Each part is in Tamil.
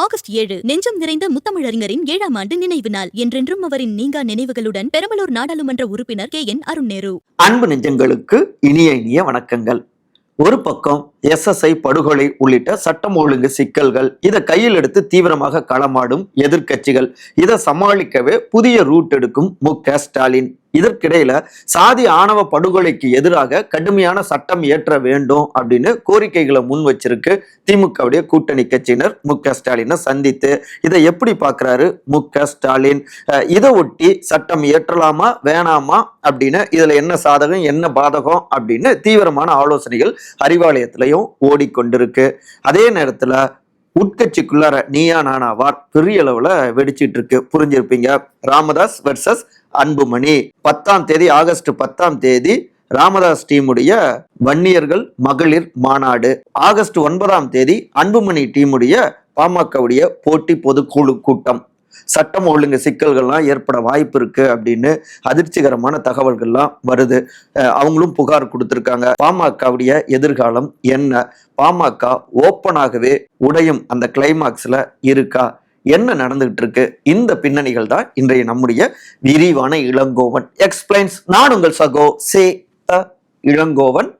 ஆகஸ்ட் ஏழு நெஞ்சம் நிறைந்த முத்தமிழறிஞரின் ஏழாம் ஆண்டு நினைவு நாள். என்றென்றும் அவரின் நீங்கா நினைவுகளுடன் பெரம்பலூர் நாடாளுமன்ற உறுப்பினர் கே என் அருண் நேரு அன்பு நெஞ்சங்களுக்கு இனிய இனிய வணக்கங்கள். ஒரு பக்கம் எஸ்எஸ்ஐ படுகொலை உள்ளிட்ட சட்டம் ஒழுங்கு சிக்கல்கள் இதை கையில் எடுத்து தீவிரமாக களமாடும் எதிர்க்கட்சிகள் இதை சமாளிக்கவே புதிய ரூட் எடுக்கும் மு க ஸ்டாலின். இதற்கிடையில சாதி ஆணவ படுகொலைக்கு எதிராக கடுமையான சட்டம் இயற்ற வேண்டும் அப்படின்னு கோரிக்கைகளை முன் வச்சிருக்கு திமுகவுடைய கூட்டணி கட்சியினர் மு க ஸ்டாலினை சந்தித்து. இதை எப்படி பார்க்கறாரு மு க ஸ்டாலின்? இதை ஒட்டி சட்டம் இயற்றலாமா வேணாமா அப்படின்னு இதுல என்ன சாதகம் என்ன பாதகம் அப்படின்னு தீவிரமான ஆலோசனைகள் அறிவாலயத்திலையும் ஓடிக்கொண்டிருக்கு. அதே நேரத்துல உட்கட்சிக்குள்ளார நீயா நானா வார் பெரிய அளவுல வெடிச்சிட்டு இருக்கு. புரிஞ்சிருப்பீங்க? ராமதாஸ் வெர்சஸ் அன்புமணி. பத்தாம் தேதி ஆகஸ்ட் பத்தாம் தேதி ராமதாஸ் டீமுடைய வன்னியர்கள் மகளிர் மாநாடு. ஆகஸ்ட் ஒன்பதாம் தேதி அன்புமணி டீமுடைய பாமகவுடைய போட்டி பொதுக்குழு கூட்டம். சட்டம் ஒழுங்கு சிக்கல்கள்லாம் ஏற்பட வாய்ப்பு இருக்கு அப்படின்னு அதிர்ச்சிகரமான தகவல்கள்லாம் வருது. அவங்களும் புகார் கொடுத்துருக்காங்க. பாமகவுடைய எதிர்காலம் என்ன? பாமக ஓப்பனாகவே உடையும் அந்த கிளைமாக்ஸ்ல இருக்கா? என்ன நடந்துகிட்டு இருக்கு இந்த பின்னணிகள் தான் இன்றைய நம்முடைய விரிவான இளங்கோவன் எக்ஸ்பிளைன்ஸ் நான் உங்கள் சகோ சே த இளங்கோவன்.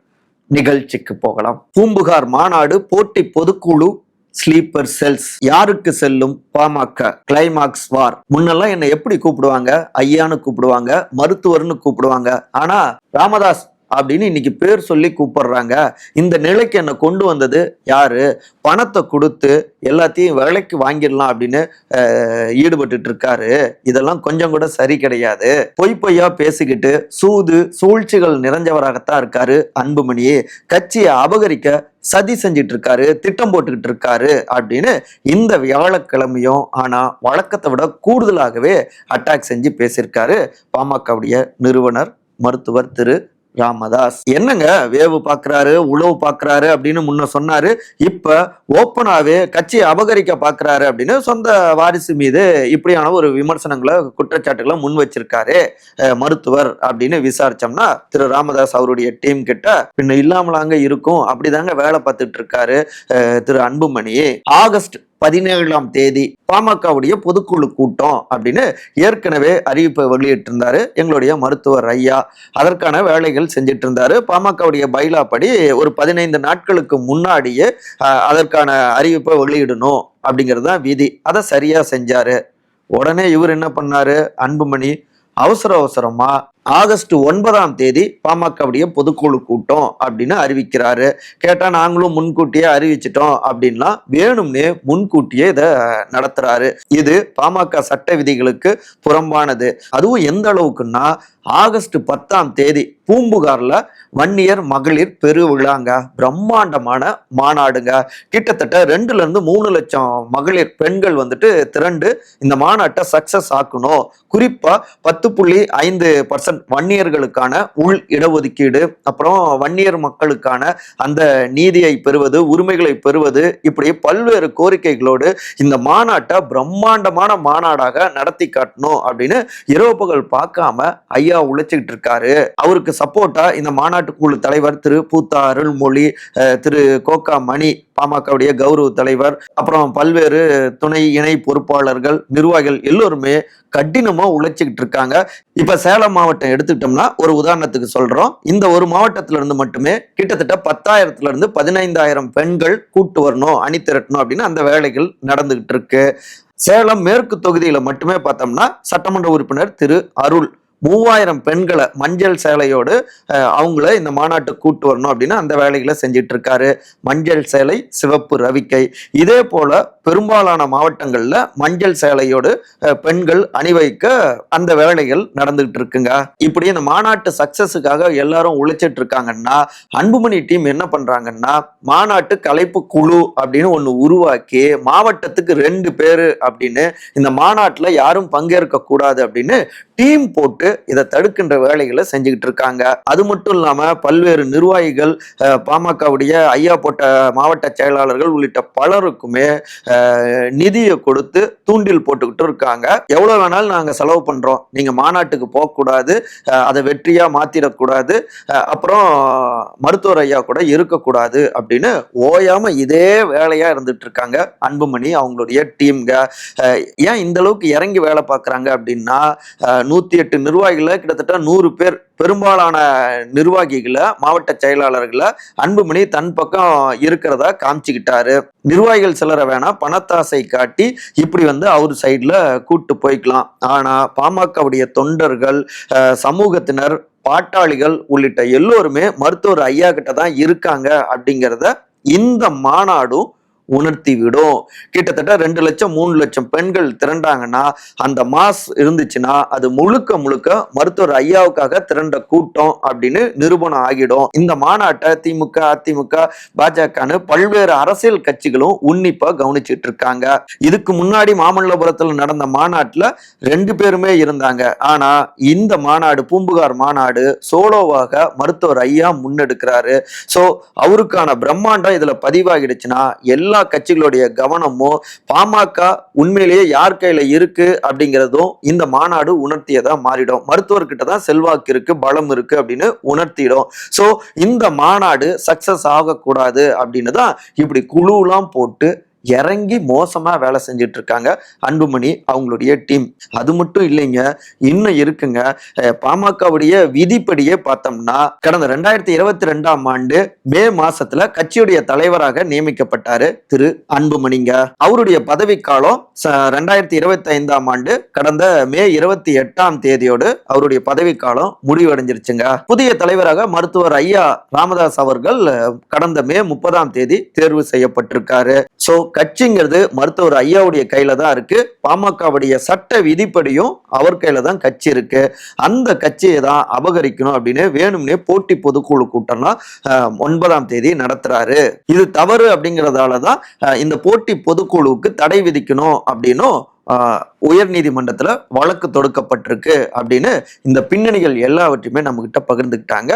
நிகழ்ச்சிக்கு போகலாம். பூம்புகார் மாநாடு போட்டி பொதுக்குழு ஸ்லீப்பர் செல்ஸ் யாருக்கு செல்லும்? பாமக. கிளைமாக்ஸ் வார் முன்னெல்லாம் என்னை எப்படி கூப்பிடுவாங்க? ஐயான்னு கூப்பிடுவாங்க. மருத்துவர்னு கூப்பிடுவாங்க. ஆனா ராமதாஸ் அப்படின்னு இன்னைக்கு பேர் சொல்லி கூப்பிடுறாங்க. இந்த நிலைக்கு என்னை கொண்டு வந்தது யாரு? பணத்தை கொடுத்து எல்லாத்தையும் விலைக்கு வாங்கிடலாம் அப்படின்னு ஈடுபட்டு இருக்காரு. இதெல்லாம் கொஞ்சம் கூட சரி கிடையாது. பொய் பொய்யா பேசிக்கிட்டு சூது சூழ்ச்சிகள் நிறைஞ்சவராகத்தான் இருக்காரு அன்புமணி. கட்சியை அபகரிக்க சதி செஞ்சிட்டு இருக்காரு திட்டம் போட்டுக்கிட்டு இருக்காரு அப்படின்னு இந்த வியாழக்கிழமையும் ஆனா வழக்கத்தை விட கூடுதலாகவே அட்டாக் செஞ்சு பேசியிருக்காரு பாமகவுடைய நிறுவனர் மருத்துவர் திரு ராமதாஸ். என்னங்க வேவு பாக்குறாரு உழவு பாக்குறாரு அப்படின்னு முன்ன சொன்னாரு இப்ப ஓப்பனாவே கட்சியை அபகரிக்க பாக்குறாரு அப்படின்னு சொந்த வாரிசு மீது இப்படியான ஒரு விமர்சனங்களை குற்றச்சாட்டுகளை முன் வச்சிருக்காரு மருத்துவர் அப்படின்னு விசாரிச்சோம்னா திரு ராமதாஸ் அவருடைய டீம் கிட்ட பின்ன இல்லாமலாங்க இருக்கும் அப்படிதாங்க வேலை பார்த்துட்டு இருக்காரு திரு அன்புமணி. ஆகஸ்ட் பதினேழாம் தேதி பாமகவுடைய பொதுக்குழு கூட்டம் அப்படின்னு ஏற்கனவே அறிவிப்பை வெளியிட்டிருந்தாரு. எங்களுடைய மருத்துவர் ஐயா அதற்கான வேலைகள் செஞ்சிட்டு இருந்தாரு பாமகவுடைய பைலா படி ஒரு பதினைந்து நாட்களுக்கு முன்னாடியே அதற்கான அறிவிப்பை வெளியிடணும் அப்படிங்கிறது தான் விதி. அதை சரியா செஞ்சாரு. உடனே இவர் என்ன பண்ணாரு? அன்புமணி அவசர அவசரமா ஆகஸ்ட் ஒன்பதாம் தேதி பாமகவுடைய பொதுக்குழு கூட்டம் அப்படின்னு அறிவிக்கிறாரு. கேட்டா நாங்களும் முன்கூட்டியே அறிவிச்சிட்டோம் அப்படின்லாம் வேணும்னே முன்கூட்டியே இதை நடத்துறாரு. இது பாமக சட்ட விதிகளுக்கு புறம்பானது. அதுவும் எந்த அளவுக்குன்னா ஆகஸ்ட் பத்தாம் தேதி பூம்புகார்ல வன்னியர் மகளிர் பெருவிழாங்க பிரம்மாண்டமான மாநாடுங்க. கிட்டத்தட்ட ரெண்டுல இருந்து மூணு லட்சம் மகளிர் பெண்கள் வந்துட்டு திரண்டு இந்த மாநாட்டை சக்சஸ் ஆக்கணும். குறிப்பா பத்து புள்ளி ஐந்து பர்சன்ட் வன்னியர்களுக்கான உள் இடஒதுக்கீடு அப்புறம் வன்னியர் மக்களுக்கான அந்த நீதியை பெறுவது உரிமைகளை பெறுவது இப்படி பல்வேறு கோரிக்கைகளோடு இந்த மாநாட்டை பிரம்மாண்டமான மாநாடாக நடத்தி காட்டணும் அப்படின்னு இரவு பகல் பார்க்காம ஐயா உழைச்சிக்கிட்டு இருக்காரு. அவருக்கு சப்போர்ட்டா இந்த மாநாட்டு குழு தலைவர் திரு பூத்தா அருள்மொழி திரு கோகா மணி பாமகவுடைய கௌரவ தலைவர் அப்புறம் பல்வேறு துணை இணை பொறுப்பாளர்கள் நிர்வாகிகள் எல்லோருமே கடினமா உழைச்சிக்கிட்டு இருக்காங்க இப்ப சேலம் மாவட்டம் எடுத்துக்கிட்டோம்னா ஒரு உதாரணத்துக்கு சொல்றோம். இந்த ஒரு மாவட்டத்துல இருந்து மட்டுமே கிட்டத்தட்ட பத்தாயிரத்துல இருந்து பதினைந்தாயிரம் பெண்கள் கூட்டு வரணும் அணி திரட்டணும் அப்படின்னு அந்த வேலைகள் நடந்துகிட்டு இருக்கு சேலம் மேற்கு தொகுதியில மட்டுமே பார்த்தோம்னா சட்டமன்ற உறுப்பினர் திரு அருள் மூவாயிரம் பெண்களை மஞ்சள் சேலையோடு அவங்கள இந்த மாநாட்டு கூட்டு வரணும் அப்படின்னா அந்த வேலைகளை செஞ்சிட்டு இருக்காரு. மஞ்சள் சேலை சிவப்பு ரவிக்கை. இதே போல பெரும்பாலான மாவட்டங்கள்ல மஞ்சள் சேலையோடு பெண்கள் அணிவைக்க அந்த வேலைகள் நடந்துகிட்டு இருக்குங்க. இப்படி இந்த மாநாட்டு சக்சஸுக்காக எல்லாரும் உழைச்சிட்டு இருக்காங்கன்னா அன்புமணி டீம் என்ன பண்றாங்கன்னா மாநாட்டு கலைப்பு குழு அப்படின்னு ஒன்று உருவாக்கி மாவட்டத்துக்கு ரெண்டு பேரு அப்படின்னு இந்த மாநாட்டுல யாரும் பங்கேற்க கூடாது அப்படின்னு டீம் போட்டு இதை தடுக்கின்ற வேலைகளை செஞ்சுக்கிட்டு இருக்காங்க. அது மட்டும் இல்லாம பல்வேறு நிர்வாகிகள் பாமகவுடைய ஐயா போட்ட மாவட்ட செயலாளர்கள் உள்ளிட்ட பலருக்குமே நிதியை கொடுத்து தூண்டில் போட்டுக்கிட்டு இருக்காங்க. எவ்வளவு வேணாலும் நாங்க செலவு பண்றோம். நீங்க மாநாட்டுக்கு போகக்கூடாது. அதை வெற்றியா மாத்திடக்கூடாது அப்புறம் மருத்துவர் ஐயா கூட இருக்கக்கூடாது அப்படின்னு ஓயாம இதே வேலையா இருந்துட்டு இருக்காங்க. அன்புமணி அவங்களுடைய டீம்க ஏன் இந்த அளவுக்கு இறங்கி வேலை பார்க்கறாங்க அப்படின்னா நூத்தி எட்டு நிர்வாகிகளை கிட்டத்தட்ட நூறு பேர் பெரும்பாலான நிர்வாகிகளை மாவட்ட செயலாளர்களை அன்புமணி தன் பக்கம் இருக்கிறதா காமிச்சுக்கிட்டாரு. நிர்வாகிகள் சிலரை வேணா பணத்தாசை காட்டி இப்படி வந்து அவர் சைடில் கூட்டு போய்க்கலாம். ஆனா பாமகவுடைய தொண்டர்கள் சமூகத்தினர் பாட்டாளிகள் உள்ளிட்ட எல்லோருமே மருத்துவர் ஐயா கிட்ட தான் இருக்காங்க அப்படிங்கிறத இந்த மாநாடும் உணர்த்தி விடும் கிட்டத்தட்ட ரெண்டு லட்சம் மூணு லட்சம் பெண்கள் திரண்டாங்கன்னா அந்த மாஸ் இருந்துச்சுன்னா அது முழுக்க முழுக்க மருத்துவர் ஐயாவுக்காக திரண்ட கூட்டம் அப்படின்னு நிரூபணம் ஆகிடும். இந்த மாநாட்டை திமுக அதிமுக பாஜகன்னு பல்வேறு அரசியல் கட்சிகளும் உன்னிப்பா கவனிச்சிட்டு இருக்காங்க. இதுக்கு முன்னாடி மாமல்லபுரத்தில் நடந்த மாநாட்டில் ரெண்டு பேருமே இருந்தாங்க. ஆனா இந்த மாநாடு பூம்புகார் மாநாடு சோலோவாக மருத்துவர் ஐயா முன்னெடுக்கிறாரு. ஸோ அவருக்கான பிரம்மாண்டம் இதுல பதிவாகிடுச்சுன்னா எல்லா கட்சிகளுடைய கவனமும் பாமக உண்மையிலேயே யார் கையில இருக்கு அப்படிங்கிறதும் இந்த மாநாடு உணர்த்தியதா மாறிடும். மருத்துவர்கிட்ட தான் செல்வாக்கு இருக்கு பலம் இருக்கு அப்படின்னு உணர்த்திடும். சோ இந்த மாநாடு சக்சஸ் ஆகக்கூடாது அப்படின்னு தான் இப்படி குழுலாம் போட்டு இறங்கி மோசமா வேலை செஞ்சுட்டு இருக்காங்க அன்புமணி அவங்களுடைய டீம். அது மட்டும் இல்லைங்க இன்னும் இருக்குங்க. பாமகவுடைய விதிப்படியே பார்த்தோம்னா கடந்த ரெண்டாயிரத்தி இருபத்தி ரெண்டாம் ஆண்டு மே மாசத்துல கட்சியுடைய தலைவராக நியமிக்கப்பட்டாரு திரு அன்புமணிங்க. அவருடைய பதவிக்காலம் ச- ரெண்டாயிரத்தி இருபத்தி ஐந்தாம் ஆண்டு கடந்த மே இருபத்தி எட்டாம் தேதியோடு அவருடைய பதவிக்காலம் முடிவடைஞ்சிருச்சுங்க. புதிய தலைவராக மருத்துவர் ஐயா ராமதாஸ் அவர்கள் கடந்த மே முப்பதாம் தேதி தேர்வு செய்யப்பட்டிருக்காரு. சோ கட்சிங்கிறது மருத்துவர் ஐயாவுடைய கையில தான் இருக்கு. பாமகவுடைய சட்ட விதிப்படியும் அவர் கையில தான் கட்சி இருக்கு. அந்த கட்சியை தான் அபகரிக்கணும் அப்படின்னு வேணும்னே போட்டி பொதுக்குழு கூட்டம்லாம் ஒன்பதாம் தேதி நடத்துறாரு. இது தவறு அப்படிங்கிறதால தான் இந்த போட்டி பொதுக்குழுவுக்கு தடை விதிக்கணும் அப்படின்னும் உயர் நீதிமன்றத்துல வழக்கு தொடுக்கப்பட்டிருக்கு அப்படின்னு இந்த பின்னணிகள் எல்லாவற்றையுமே நம்ம கிட்ட பகிர்ந்துக்கிட்டாங்க.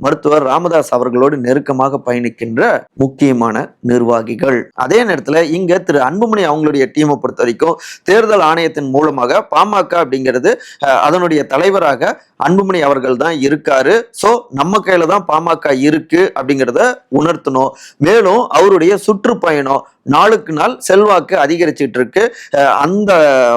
மருத்துவர் ராமதாஸ் அவர்களோடு நெருக்கமாக பயணிக்கின்ற முக்கியமான நிர்வாகிகள். அதே நேரத்துல இங்க திரு அன்புமணி அவங்களுடைய டீமை பொறுத்த வரைக்கும் தேர்தல் ஆணையத்தின் மூலமாக பாமக அப்படிங்கிறது அஹ், அதனுடைய தலைவராக அன்புமணி அவர்கள் தான் இருக்காரு. ஸோ நம்ம கையில தான் பாமக இருக்கு அப்படிங்கிறத உணர்த்தணும். மேலும் அவருடைய சுற்றுப்பயணம் நாளுக்கு நாள் செல்வாக்கு அதிகரிச்சிட்டு இருக்கு. அந்த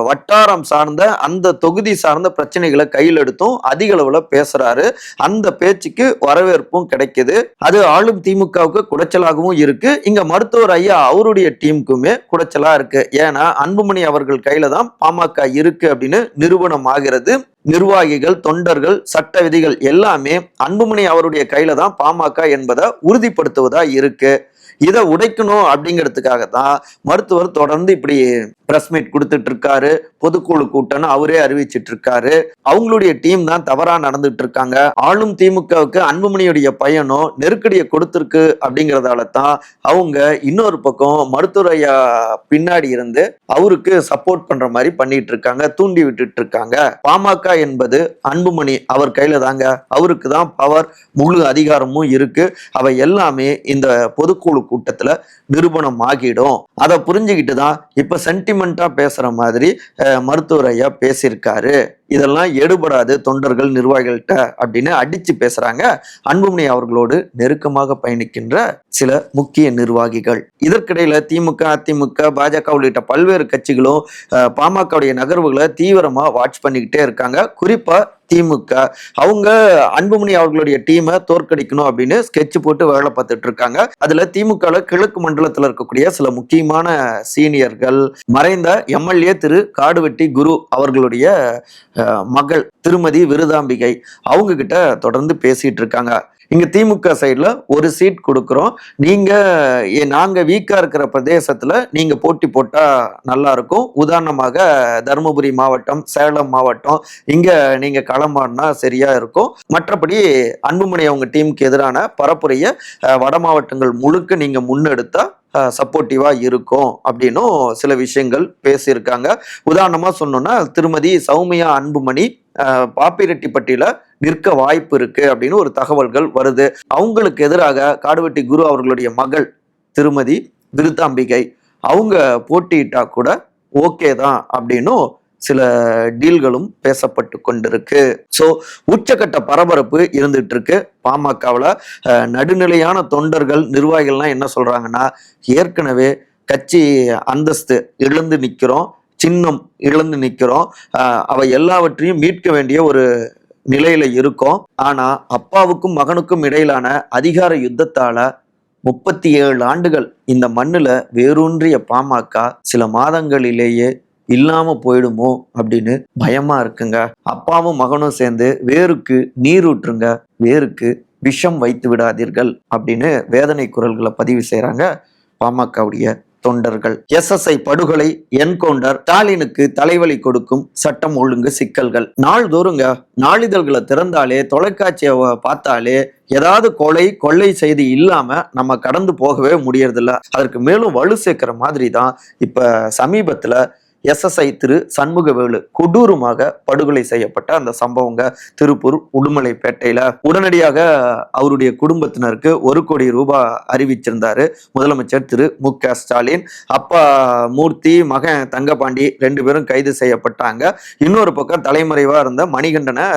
வட்டாரம் சார்ந்த அந்த தொகுதி சார்ந்த பிரச்சனைகளை கையில் எடுத்தும் அதிக அளவில் பேசுறாரு. அந்த பேச்சுக்கு வரவேற்பும் கிடைக்குது. அது ஆளும் திமுகவுக்கு குடைச்சலாகவும் இருக்கு. இங்க மருத்துவர் ஐயா அவருடைய டீமுக்குமே குடைச்சலா இருக்கு. ஏன்னா அன்புமணி அவர்கள் கையில தான் பாமக இருக்கு அப்படின்னு நிரூபணம் ஆகிறது. நிர்வாகிகள் தொண்டர்கள் சட்ட விதிகள் எல்லாமே அன்புமணி அவருடைய கையில தான் பாமக என்பதை உறுதிப்படுத்துவதா இருக்கு. இதை உடைக்கணும் அப்படிங்கிறதுக்காக தான் மருத்துவர் தொடர்ந்து இப்படி பிரஸ் மீட் கொடுத்துட்டு இருக்காரு பொதுக்குழு கூட்டம்னு அவரே அறிவிச்சிட்டு இருக்காரு அவங்களுடைய டீம் தான் தவறா நடந்துட்டு இருக்காங்க ஆளும் திமுகவுக்கு அன்புமணியுடைய பையனும் நெருக்கடியை கொடுத்துருக்கு அப்படிங்கறதால தான் அவங்க இன்னொரு பக்கம் மருத்துவரையா பின்னாடி இருந்து அவருக்கு சப்போர்ட் பண்ற மாதிரி பண்ணிட்டு இருக்காங்க தூண்டி விட்டுட்டு இருக்காங்க பாமக என்பது அன்புமணி அவர் கையில தாங்க. அவருக்கு தான் பவர் முழு அதிகாரமும் இருக்கு. அவை எல்லாமே இந்த பொதுக்குழு கூட்டத்துல நிரூபணம் ஆகிடும் அதை புரிஞ்சுக்கிட்டு தான் இப்போ சென்டிமெண்ட்டாக பேசுற மாதிரி மருத்துவர் ஐயா பேசியிருக்காரு. இதெல்லாம் எடுபடாது தொண்டர்கள் நிர்வாகிகள்கிட்ட அப்படின்னு அடிச்சு பேசுறாங்க. அன்புமணி அவர்களோடு நெருக்கமாக பயணிக்கின்ற சில முக்கிய நிர்வாகிகள். இதற்கிடையில திமுக அதிமுக பாஜக உள்ளிட்ட பல்வேறு கட்சிகளும் பாமகவுடைய நகர்வுகளை தீவிரமா வாட்ச் பண்ணிக்கிட்டே இருக்காங்க. குறிப்பா திமுக அவங்க அன்புமணி அவர்களுடைய டீமை தோற்கடிக்கணும் அப்படின்னு ஸ்கெட்ச் போட்டு வேலை பார்த்துட்டு இருக்காங்க. அதுல திமுக கிழக்கு மண்டலத்தில் இருக்கக்கூடிய சில முக்கியமான சீனியர்கள் மறைந்த எம்எல்ஏ திரு காடுவெட்டி குரு அவர்களுடைய மகள் திருமதி விருதாம்பிகை அவங்க கிட்ட தொடர்ந்து பேசிட்டு இருக்காங்க. இங்கே திமுக சைடில் ஒரு சீட் கொடுக்குறோம். நீங்கள் நாங்கள் வீக்காக இருக்கிற பிரதேசத்தில் நீங்கள் போட்டி போட்டால் நல்லாயிருக்கும் உதாரணமாக தருமபுரி மாவட்டம் சேலம் மாவட்டம் இங்கே நீங்கள் களமாடினா சரியாக இருக்கும். மற்றபடி அன்புமணி அவங்க டீமுக்கு எதிரான பரப்புரைய வட மாவட்டங்கள் முழுக்க நீங்கள் முன்னெடுத்தால் சப்போர்ட்டிவா இருக்கும் அப்படின்னும் சில விஷயங்கள் பேசியிருக்காங்க. உதாரணமா சொன்னோம்னா திருமதி சௌமியா அன்புமணி பாப்பிரெட்டிப்பட்டியில நிற்க வாய்ப்பு இருக்கு அப்படின்னு ஒரு தகவல்கள் வருது. அவங்களுக்கு எதிராக காடுவெட்டி குரு அவர்களுடைய மகள் திருமதி விருத்தாம்பிகை அவங்க போட்டியிட்டா கூட ஓகே தான் அப்படின்னும் சில டீல்களும் பேசப்பட்டு கொண்டிருக்கு. ஸோ உச்சக்கட்ட பரபரப்பு இருந்துட்டு இருக்கு. பாமகவில் நடுநிலையான தொண்டர்கள் நிர்வாகிகள்லாம் என்ன சொல்றாங்கன்னா ஏற்கனவே கட்சி அந்தஸ்து எழுந்து நிற்கிறோம் சின்னம் இழந்து நிற்கிறோம். அவை எல்லாவற்றையும் மீட்க வேண்டிய ஒரு நிலையில இருக்கோம். ஆனா அப்பாவுக்கும் மகனுக்கும் இடையிலான அதிகார யுத்தத்தால முப்பத்தி ஏழு ஆண்டுகள் இந்த மண்ணுல வேரூன்றிய பாமக சில மாதங்களிலேயே இல்லாம போயிடுமோ அப்படின்னு பயமா இருக்குங்க. அப்பாவும் மகனும் சேர்ந்து வேருக்கு நீர் ஊற்றுங்க வேருக்கு விஷம் வைத்து விடாதீர்கள் அப்படின்னு வேதனை குரல்களை பதிவு செய்கிறாங்க பாமகவுடைய தொண்டர்கள். எஸ்எஸ்ஐ படுகொலை என்கவுண்டர் ஸ்டாலினுக்கு தலைவலி கொடுக்கும் சட்டம் ஒழுங்கு சிக்கல்கள். நாள்தோறுங்க நாளிதழ்களை திறந்தாலே தொலைக்காட்சியை பார்த்தாலே ஏதாவது கொலை கொள்ளை செய்தி இல்லாம நம்ம கடந்து போகவே முடியறதில்ல. அதற்கு மேலும் வலு சேர்க்கிற மாதிரி தான் இப்ப சமீபத்துல எஸ்எஸ்ஐ திரு சண்முகவேலு கொடூரமாக படுகொலை செய்யப்பட்ட அந்த சம்பவங்க திருப்பூர் உடுமலைப்பேட்டையில. உடனடியாக அவருடைய குடும்பத்தினருக்கு ஒரு கோடி ரூபாய் அறிவிச்சிருந்தாரு முதலமைச்சர் திரு மு க ஸ்டாலின். அப்பா மூர்த்தி மகன் தங்கபாண்டி ரெண்டு பேரும் கைது செய்யப்பட்டாங்க. இன்னொரு பக்கம் தலைமறைவா இருந்த மணிகண்டனை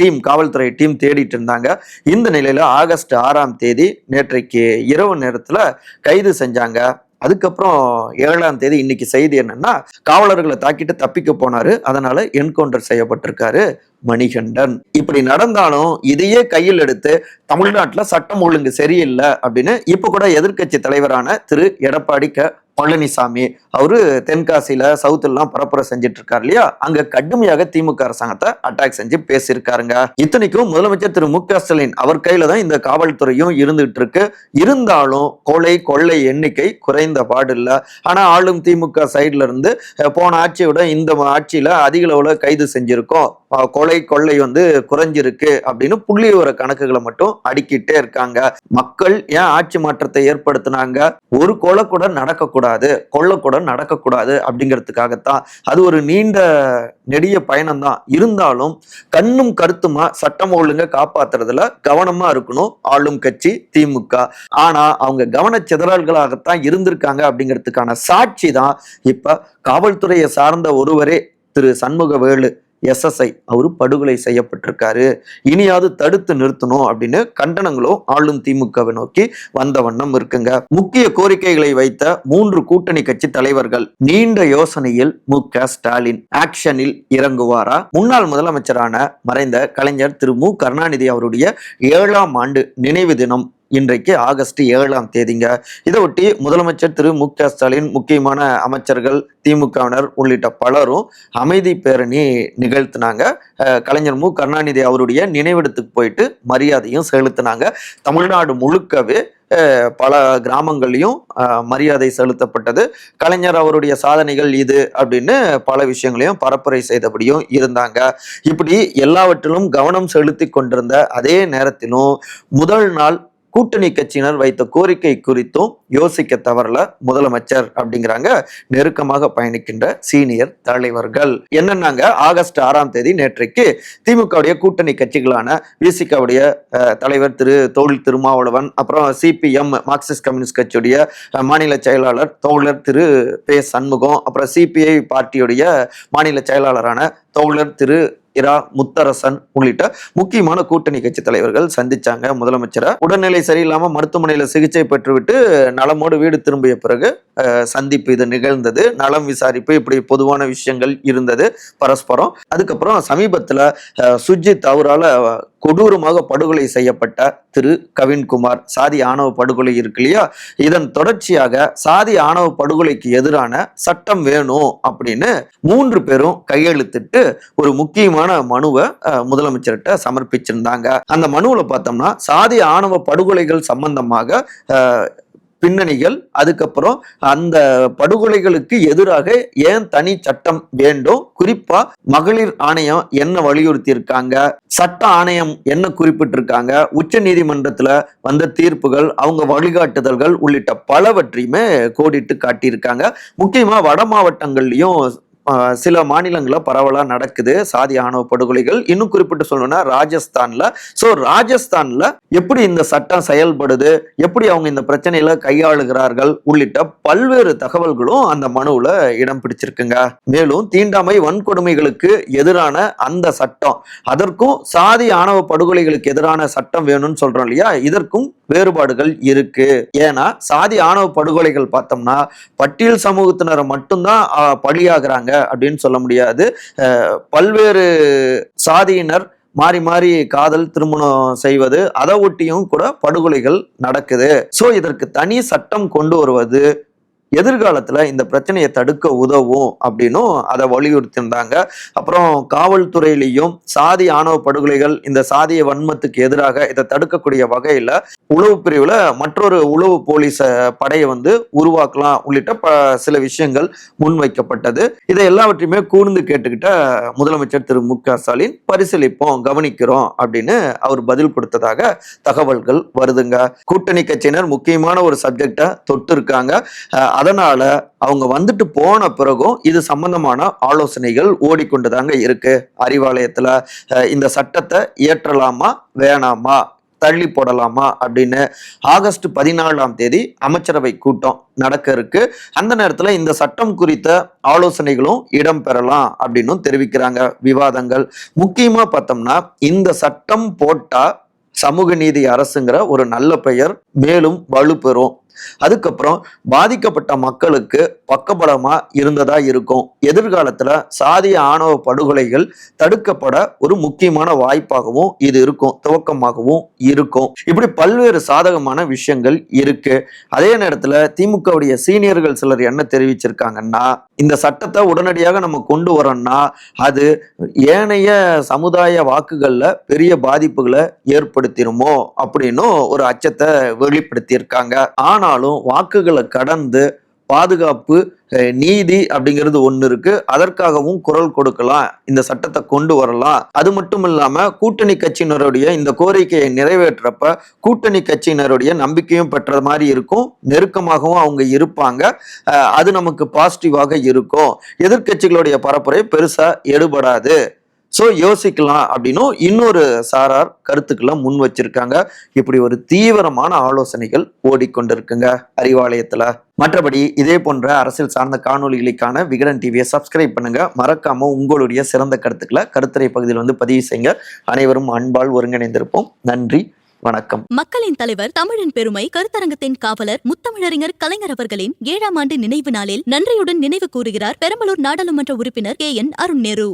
டீம் காவல்துறை டீம் தேடிட்டு இருந்தாங்க. இந்த நிலையில ஆகஸ்ட் ஆறாம் தேதி நேற்றைக்கு இரவு நேரத்துல கைது செஞ்சாங்க. அதுக்கப்புறம் ஏழாம் தேதி இன்னைக்கு செய்தி என்னன்னா காவலர்களை தாக்கிட்டு தப்பிக்க போனாரு. அதனால என்கவுண்டர் செய்யப்பட்டிருக்காரு மணிகண்டன். இப்படி நடந்தாலும் இதையே கையில் எடுத்து தமிழ்நாட்டில் சட்டம் ஒழுங்கு சரியில்லை அப்படின்னு இப்போ கூட எதிர்க்கட்சி தலைவரான திரு எடப்பாடி க பழனிசாமி அவரு தென்காசியில சவுத்துலாம் பரப்புரை செஞ்சுட்டு இருக்காரு இல்லையா? அங்க கடுமையாக திமுக அரசாங்கத்தை அட்டாக் செஞ்சு பேசியிருக்காருங்க. இத்தனைக்கும் முதலமைச்சர் திரு மு க ஸ்டாலின் அவர் கையில தான் இந்த காவல்துறையும் இருந்துகிட்டு இருக்கு இருந்தாலும் கொலை கொள்ளை எண்ணிக்கை குறைந்த பாடு இல்ல ஆனா ஆளும் திமுக சைடுல இருந்து போன ஆட்சியோட இந்த ஆட்சியில அதிக அளவுல கைது செஞ்சிருக்கோம். கொலை கொள்ளை வந்து குறைஞ்சிருக்கு அப்படின்னு புள்ளி விவர கணக்குகளை மட்டும் அடிக்கிட்டே இருக்காங்க. மக்கள் ஏன் ஆட்சி மாற்றத்தை ஏற்படுத்தினாங்க? ஒரு கொலை கூட நடக்கக்கூடாது. கொள்ள கூட நடக்கக்கூடாது அப்படிங்கிறதுக்காகத்தான். அது ஒரு நீண்ட நெடிய பயணம் தான் இருந்தாலும் கண்ணும் கருத்துமா சட்டம் ஒழுங்க காப்பாத்துறதுல கவனமா இருக்கணும். ஆளும் கட்சி திமுக. ஆனா அவங்க கவன சிதறல்களாகத்தான் இருந்திருக்காங்க அப்படிங்கிறதுக்கான சாட்சி தான் இப்ப காவல்துறையை சார்ந்த ஒருவரே திரு சண்முகவேலு. எஸ்எஸ்ஐ அவர் படுகொலை செய்யப்பட்டிருக்காரு. இனியாவது தடுத்து நிறுத்தணும் அப்படின்னு கண்டனங்களும் ஆளும் திமுகவை நோக்கி வந்த வண்ணம் இருக்குங்க. முக்கிய கோரிக்கைகளை வைத்த மூன்று கூட்டணி கட்சி தலைவர்கள் நீண்ட யோசனையில் மு க ஸ்டாலின் ஆக்ஷனில் இறங்குவாரா? முன்னாள் முதலமைச்சரான மறைந்த கலைஞர் திரு மு கருணாநிதி அவருடைய ஏழாம் ஆண்டு நினைவு தினம் இன்றைக்கு ஆகஸ்ட் ஏழாம் தேதிங்க. இதை ஒட்டி முதலமைச்சர் திரு மு க ஸ்டாலின் முக்கியமான அமைச்சர்கள் திமுகவினர் உள்ளிட்ட பலரும் அமைதி பேரணி நிகழ்த்தினாங்க. கலைஞர் மு கருணாநிதி அவருடைய நினைவிடத்துக்கு போயிட்டு மரியாதையும் செலுத்தினாங்க. தமிழ்நாடு முழுக்கவே பல கிராமங்கள்லையும் மரியாதை செலுத்தப்பட்டது. கலைஞர் அவருடைய சாதனைகள் இது அப்படின்னு பல விஷயங்களையும் பரப்புரை செய்தபடியும் இருந்தாங்க. இப்படி எல்லாவற்றிலும் கவனம் செலுத்தி கொண்டிருந்த அதே நேரத்திலும் முதல் நாள் கூட்டணி கட்சியினர் வைத்த கோரிக்கை குறித்தும் யோசிக்க தவறல முதலமைச்சர் அப்படிங்கிறாங்க. நெருக்கமாக பயணிக்கின்ற சீனியர் தலைவர்கள். என்னன்னாங்க? ஆகஸ்ட் ஆறாம் தேதி நேற்றைக்கு திமுகவுடைய கூட்டணி கட்சிகளான விசிகாவுடைய தலைவர் திரு தோழில் திருமாவளவன் அப்புறம் சிபிஎம் மார்க்சிஸ்ட் கம்யூனிஸ்ட் கட்சியுடைய மாநில செயலாளர் தோழர் திரு பே சண்முகம் அப்புறம் சிபிஐ பார்ட்டியுடைய மாநில செயலாளரான தோழர் திரு இரா முத்தரசன் உள்ளிட்ட முக்கியமான கூட்டணி கட்சி தலைவர்கள் சந்திச்சாங்க. முதலமைச்சரை உடல்நிலை சரியில்லாம மருத்துவமனையில சிகிச்சை பெற்றுவிட்டு நலமோடு வீடு திரும்பிய பிறகு சந்திப்பு இது நிகழ்ந்தது. நலம் விசாரிப்பு இப்படி பொதுவான விஷயங்கள் இருந்தது பரஸ்பரம். அதுக்கப்புறம் சமீபத்துல சுஜித் அவரால் கொடூரமாக படுகொலை செய்யப்பட்ட திரு. கவின்குமார். சாதி ஆணவ படுகொலை இருக்கு இல்லையா? இதன் தொடர்ச்சியாக சாதி ஆணவ படுகொலைக்கு எதிரான சட்டம் வேணும் அப்படின்னு மூன்று பேரும் கையெழுத்திட்டு ஒரு முக்கியமான மனுவை முதலமைச்சர்கிட்ட சமர்ப்பிச்சிருந்தாங்க. அந்த மனுவில் பார்த்தோம்னா சாதி ஆணவ படுகொலைகள் சம்பந்தமாக பின்னணிகள் அதுக்கப்புறம் அந்த படுகொலைகளுக்கு எதிராக ஏன் தனி சட்டம் வேண்டும் குறிப்பா மகளிர் ஆணையம் என்ன வலியுறுத்தி இருக்காங்க சட்ட ஆணையம் என்ன குறிப்பிட்டிருக்காங்க உச்ச நீதிமன்றத்துல வந்த தீர்ப்புகள் அவங்க வழிகாட்டுதல்கள் உள்ளிட்ட பலவற்றையுமே கோடிட்டு காட்டியிருக்காங்க. முக்கியமா வட மாவட்டங்கள்லயும் சில மாநிலங்களில் பரவலாக நடக்குது. சாதி ஆணவ படுகொலைகள். இன்னும் குறிப்பிட்டு சொல்லணும்னா ராஜஸ்தான்ல. ஸோ ராஜஸ்தான்ல எப்படி இந்த சட்டம் செயல்படுது? எப்படி அவங்க இந்த பிரச்சனையில கையாளுகிறார்கள்? உள்ளிட்ட பல்வேறு தகவல்களும் அந்த மனுவில் இடம் பிடிச்சிருக்குங்க. மேலும் தீண்டாமை வன்கொடுமைகளுக்கு எதிரான அந்த சட்டம். அதற்கும் சாதி ஆணவ படுகொலைகளுக்கு எதிரான சட்டம் வேணும்னு சொல்றோம் இல்லையா? இதற்கும் வேறுபாடுகள் இருக்கு. ஏன்னா சாதி ஆணவ படுகொலைகள் பார்த்தோம்னா பட்டியல் சமூகத்தினரை மட்டும்தான் பழியாகிறாங்க. பலியாகிறாங்க அப்படின்னு சொல்ல முடியாது. பல்வேறு சாதியினர் மாறி மாறி காதல் திருமணம் செய்வது அதை ஒட்டியும் கூட படுகொலைகள் நடக்குது. சோ இதற்கு தனி சட்டம் கொண்டு வருவது எதிர்காலத்துல இந்த பிரச்சனையை தடுக்க உதவும் அப்படின்னும் அதை வலியுறுத்தியிருந்தாங்க. அப்புறம் காவல்துறையிலையும் சாதி ஆணவ படுகொலைகள் இந்த சாதிய வன்மத்துக்கு எதிராக இதை தடுக்கக்கூடிய வகையில உளவு பிரிவுல மற்றொரு உளவு போலீஸ் படையை வந்து உருவாக்கலாம் உள்ளிட்ட ப சில விஷயங்கள் முன்வைக்கப்பட்டது. இதை எல்லாவற்றையுமே கூர்ந்து கேட்டுக்கிட்ட முதலமைச்சர் திரு. மு. க. ஸ்டாலின் பரிசீலிப்போம் கவனிக்கிறோம் அப்படின்னு அவர் பதில் கொடுத்ததாக தகவல்கள் வருதுங்க. கூட்டணி கட்சியினர் முக்கியமான ஒரு சப்ஜெக்டை தொட்டு இருக்காங்க அதனால அவங்க வந்துட்டு போன பிறகும் இது சம்பந்தமான ஆலோசனைகள் ஓடிக்கொண்டுதாங்க இருக்கு. அறிவாலயத்துல இந்த சட்டத்தை இயற்றலாமா வேணாமா தள்ளி போடலாமா அப்படின்னு ஆகஸ்ட் பதினாலாம் தேதி அமைச்சரவை கூட்டம் நடக்க இருக்கு. அந்த நேரத்துல இந்த சட்டம் குறித்த ஆலோசனைகளும் இடம்பெறலாம் அப்படின்னும் தெரிவிக்கிறாங்க விவாதங்கள். முக்கியமா பார்த்தோம்னா இந்த சட்டம் போட்டா சமூக நீதி அரசுங்கிற ஒரு நல்ல பெயர் மேலும் வலுப்பெறும். அதுக்கப்புறம் பாதிக்கப்பட்ட மக்களுக்கு பக்கபலமா இருந்ததா இருக்கும். எதிர்காலத்துல சாதிய ஆணவ படுகொலைகள் தடுக்கப்பட ஒரு முக்கியமான வாய்ப்பாகவும் இது இருக்கும் துவக்கமாகவும் இருக்கும். இப்படி பல்வேறு சாதகமான விஷயங்கள் இருக்கு. அதே நேரத்துல திமுகவுடைய சீனியர்கள் சிலர் என்ன தெரிவிச்சிருக்காங்கன்னா இந்த சட்டத்தை உடனடியாக நம்ம கொண்டு வரோம்னா அது ஏனைய சமுதாய வாக்குகளில் பெரிய பாதிப்புகளை ஏற்படுத்திருமோ அப்படின்னும் ஒரு அச்சத்தை வெளிப்படுத்தியிருக்காங்க. ஆனால் ஆனாலும் வாக்குகளை கடந்து பாதுகாப்பு நீதி அப்படிங்கிறது ஒன்று இருக்கு. அதற்காகவும் குரல் கொடுக்கலாம். இந்த சட்டத்தை கொண்டு வரலாம். அது மட்டும் இல்லாம கூட்டணி கட்சியினருடைய இந்த கோரிக்கையை நிறைவேற்றப்ப கூட்டணி கட்சியினருடைய நம்பிக்கையும் பெற்ற மாதிரி இருக்கும். நெருக்கமாகவும் அவங்க இருப்பாங்க. அது நமக்கு பாசிட்டிவாக இருக்கும். எதிர்க்கட்சிகளுடைய பரப்புரை பெருசா எடுபடாது. ஸோ யோசிக்கலாம் அப்படின்னும் இன்னொரு சாரார் கருத்துக்களை முன் வச்சிருக்காங்க. இப்படி ஒரு தீவிரமான ஆலோசனைகள் ஓடிக்கொண்டிருக்குங்க அறிவாலயத்தில். மற்றபடி இதே போன்ற அரசியல் சார்ந்த காணொலிகளுக்கான விகடன் டிவியை சப்ஸ்கிரைப் பண்ணுங்க. மறக்காம உங்களுடைய சிறந்த கருத்துக்களை கருத்துரை பகுதியில் வந்து பதிவு செய்யுங்க. அனைவரும் அன்பால் ஒருங்கிணைந்திருப்போம். நன்றி வணக்கம். மக்களின் தலைவர் தமிழின் பெருமை கருத்தரங்கத்தின் காவலர் முத்தமிழறிஞர் கலைஞர் அவர்களின் ஏழாம் ஆண்டு நினைவு நாளில் நன்றியுடன் நினைவு கூறுகிறார் பெரம்பலூர் நாடாளுமன்ற உறுப்பினர் கே என் அருண் நேரு.